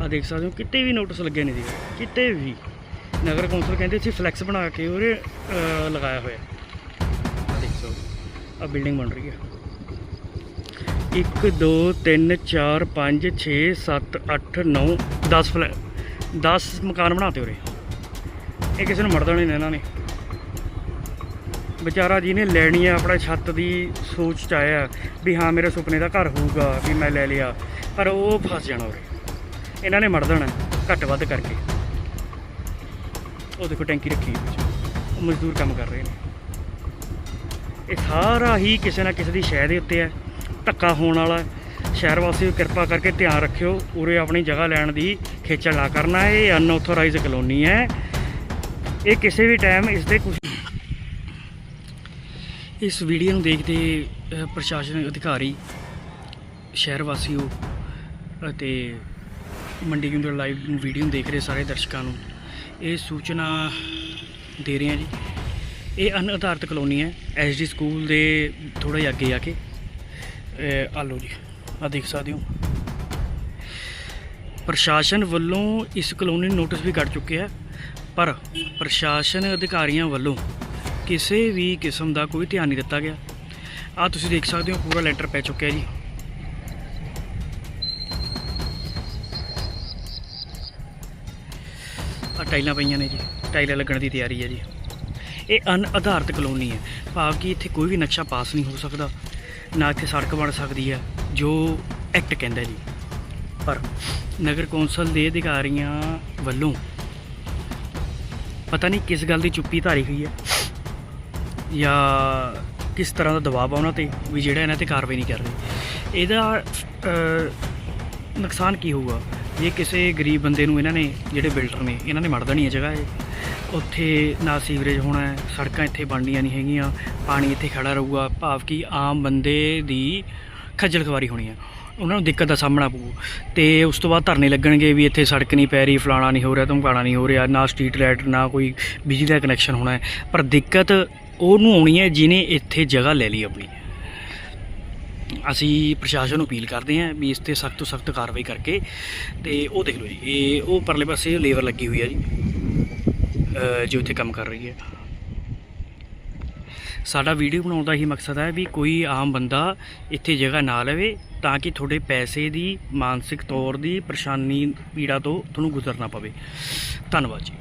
ਆ ਦੇਖ ਸਕਦੇ ਹੋ, ਕਿਤੇ ਵੀ ਨੋਟਿਸ ਲੱਗੇ ਨਹੀਂ ਸੀਗੇ। ਕਿਤੇ ਵੀ। ਨਗਰ ਕੌਂਸਲ ਕਹਿੰਦੇ ਸੀ ਫਲੈਕਸ ਬਣਾ ਕੇ ਉਹਦੇ ਲਗਾਇਆ ਹੋਇਆ। ਆ ਦੇਖ ਸਕਦੇ ਆ ਬਿਲਡਿੰਗ ਬਣ ਰਹੀ ਹੈ 1 2 3 4 5 6 7 8 9 10 ਫਲੈ 10 ਮਕਾਨ ਬਣਾਤੇ ਉਰੇ। ਇਹ ਕਿਸੇ ਨੂੰ ਮਰਦਾ ਨਹੀਂ ਇਹਨਾਂ ਨੇ। ਵਿਚਾਰਾ ਜਿਹਨੇ ਲੈਣੀ ਆ, ਆਪਣਾ ਛੱਤ ਦੀ ਸੋਚ ਚ ਆਇਆ ਵੀ ਹਾਂ, ਮੇਰੇ ਸੁਪਨੇ ਦਾ ਘਰ ਹੋਊਗਾ, ਵੀ ਮੈਂ ਲੈ ਲਿਆ। ਪਰ ਉਹ ਫਸ ਜਾਣਾ ਉਰੇ। ਇਹਨਾਂ ਨੇ ਮਰ ਦੇਣਾ ਘੱਟ ਵੱਧ ਕਰਕੇ। ਉਹ ਦੇਖੋ ਟੈਂਕੀ ਰੱਖੀ ਹੈ। ਵਿੱਚ ਉਹ ਮਜ਼ਦੂਰ ਕੰਮ ਕਰ ਰਹੇ ਨੇ। ਇਹ ਸਾਰਾ ਹੀ ਕਿਸੇ ਨਾ ਕਿਸੇ ਦੀ ਸ਼ਹਿ ਦੇ ਉੱਤੇ ਹੈ। ਧੱਕਾ ਹੋਣ ਵਾਲਾ ਸ਼ਹਿਰ ਵਾਸੀ ਕਿਰਪਾ ਕਰਕੇ ਧਿਆਨ ਰੱਖਿਓ। ਉਰੇ ਆਪਣੀ ਜਗ੍ਹਾ ਲੈਣ ਦੀ ਖੇਚਲ ਨਾ ਕਰਨਾ। ਇਹ ਅਨਆਥੋਰਾਈਜ਼ਡ ਕਲੋਨੀ ਹੈ। ਇਹ ਕਿਸੇ ਵੀ ਟਾਈਮ ਇਸ ਦੇ ਕੁਝ ਇਸ ਵੀਡੀਓ ਨੂੰ ਦੇਖਦੇ ਅ, ਪ੍ਰਸ਼ਾਸਨਿਕ ਅਧਿਕਾਰੀ ਸ਼ਹਿਰ ਵਾਸੀਓ ਅਤੇ ਮੰਡੀ ਕਿੰਦਰ ਲਾਈਵ ਵੀਡੀਓ ਦੇਖ ਰਹੇ ਸਾਰੇ ਦਰਸ਼ਕਾਂ ਨੂੰ। ਇਹ ਸੂਚਨਾ ਦੇ ਰਹੇ ਹਾਂ ਜੀ। ਇਹ ਅਨਆਧਾਰਿਤ ਕਲੋਨੀ ਹੈ ਐਸਡੀ ਸਕੂਲ ਦੇ ਥੋੜਾ ਜਿਹਾ ਅੱਗੇ ਆ ਕੇ। ਅ, ਆ ਲਓ ਜੀ ਆ ਦੇਖ ਸਕਦੇ ਹੋ। ਪ੍ਰਸ਼ਾਸਨ ਵੱਲੋਂ ਇਸ ਕਲੋਨੀ ਨੂੰ ਨੋਟਿਸ ਵੀ ਕੱਢ ਚੁੱਕਿਆ ਹੈ ਪਰ ਪ੍ਰਸ਼ਾਸਨ ਅਧਿਕਾਰੀਆਂ ਵੱਲੋਂ ਕਿਸੇ ਵੀ ਕਿਸਮ ਦਾ ਕੋਈ ਧਿਆਨ ਨਹੀਂ ਦਿੱਤਾ ਗਿਆ। ਆ ਤੁਸੀਂ ਦੇਖ ਸਕਦੇ ਹੋ ਪੂਰਾ ਲੈਟਰ ਪੈ ਚੁੱਕਿਆ ਜੀ। ਆ ਟਾਈਲਾਂ ਪਈਆਂ ਨੇ ਜੀ। ਟਾਈਲਾਂ ਲੱਗਣ ਦੀ ਤਿਆਰੀ ਹੈ ਜੀ। ਇਹ ਅਨਆਧਾਰਿਤ ਕਲੋਨੀ ਹੈ। ਭਾਵ ਕਿ ਇੱਥੇ ਕੋਈ ਵੀ ਨਕਸ਼ਾ ਪਾਸ ਨਹੀਂ ਹੋ ਸਕਦਾ। ਨਾ ਇੱਥੇ ਸੜਕ ਬਣ ਸਕਦੀ ਹੈ, ਜੋ ਐਕਟ ਕਹਿੰਦਾ ਜੀ। ਪਰ ਨਗਰ ਕੌਂਸਲ ਦੇ ਅਧਿਕਾਰੀਆਂ ਵੱਲੋਂ ਪਤਾ ਨਹੀਂ ਕਿਸ ਗੱਲ ਦੀ ਚੁੱਪੀ ਧਾਰੀ ਹੋਈ ਹੈ ਜਾਂ ਕਿਸ ਤਰ੍ਹਾਂ ਦਾ ਦਬਾਅ ਆ ਉਹਨਾਂ ਤੇ ਵੀ ਜਿਹੜਾ ਇਹਨਾਂ ਤੇ ਕਾਰਵਾਈ ਨਹੀਂ ਕਰ ਰਹੇ। ਇਹਦਾ ਨੁਕਸਾਨ ਕੀ ਹੋਊਗਾ? ਜੇ ਕਿਸੇ ਗਰੀਬ ਬੰਦੇ ਨੂੰ ਇਹਨਾਂ ਨੇ ਜਿਹੜੇ ਬਿਲਡਰ ਨੇ, ਇਹਨਾਂ ਨੇ ਮੜ ਦੇਣੀ ਹੈ ਜਗ੍ਹਾ ਇਹ। ਉੱਥੇ ਨਾ ਸੀਵਰੇਜ ਹੋਣਾ ਹੈ, ਸੜਕਾਂ ਇੱਥੇ ਬਣਨੀਆਂ ਨਹੀਂ ਹੈਗੀਆਂ, ਪਾਣੀ ਇੱਥੇ ਖੜਾ ਰਹੂਗਾ, ਭਾਵ ਕਿ ਆਮ ਬੰਦੇ ਦੀ ਖੱਜਲ ਖਵਾਰੀ ਹੋਣੀ ਹੈ। ਉਹਨਾਂ ਨੂੰ ਦਿੱਕਤ ਦਾ ਸਾਹਮਣਾ ਪਊ। ਤੇ ਉਸ ਤੋਂ ਬਾਅਦ ਧਰਨੇ ਲੱਗਣਗੇ ਵੀ ਇੱਥੇ ਸੜਕ ਨਹੀਂ ਪੈ ਰਹੀ, ਫਲਾਣਾ ਨਹੀਂ ਹੋ ਰਿਹਾ, ਧਮਕਾਣਾ ਨਹੀਂ ਹੋ ਰਿਹਾ, ਨਾ ਸਟਰੀਟ ਲਾਈਟ, ਨਾ ਕੋਈ ਬਿਜਲੀ ਦਾ ਕਨੈਕਸ਼ਨ ਹੋਣਾ ਹੈ। ਪਰ ਦਿੱਕਤ ਉਹਨੂੰ ਆਉਣੀ ਹੈ ਜਿਹਨੇ ਇੱਥੇ ਜਗ੍ਹਾ ਲੈ ਲਈ ਆਪਣੀ। ਅਸੀਂ ਪ੍ਰਸ਼ਾਸਨ ਨੂੰ ਅਪੀਲ ਕਰਦੇ ਹਾਂ ਵੀ ਇਸ ਤੇ ਸਖਤ ਤੋਂ ਸਖਤ ਕਾਰਵਾਈ ਕਰਕੇ ਤੇ ਉਹ ਦੇਖ ਲਓ ਜੀ, ਇਹ ਉਹ ਪਰਲੇ ਪਾਸੇ ਲੇਬਰ ਲੱਗੀ ਹੋਈ ਹੈ ਜੀ ਜੋ ਇੱਥੇ ਕੰਮ ਕਰ ਰਹੀ ਹੈ। ਸਾਡਾ ਵੀਡੀਓ ਬਣਾਉਣ ਦਾ ਹੀ ਮਕਸਦ ਹੈ ਵੀ ਕੋਈ ਆਮ ਬੰਦਾ ਇੱਥੇ ਜਗ੍ਹਾ ਨਾ ਲਵੇ ਤਾਂ ਕਿ ਤੁਹਾਡੇ ਪੈਸੇ ਦੀ, ਮਾਨਸਿਕ ਤੌਰ ਦੀ ਪਰੇਸ਼ਾਨੀ ਪੀੜਾ ਤੋਂ ਤੁਹਾਨੂੰ ਗੁਜ਼ਰਨਾ ਪਵੇ। ਧੰਨਵਾਦ ਜੀ।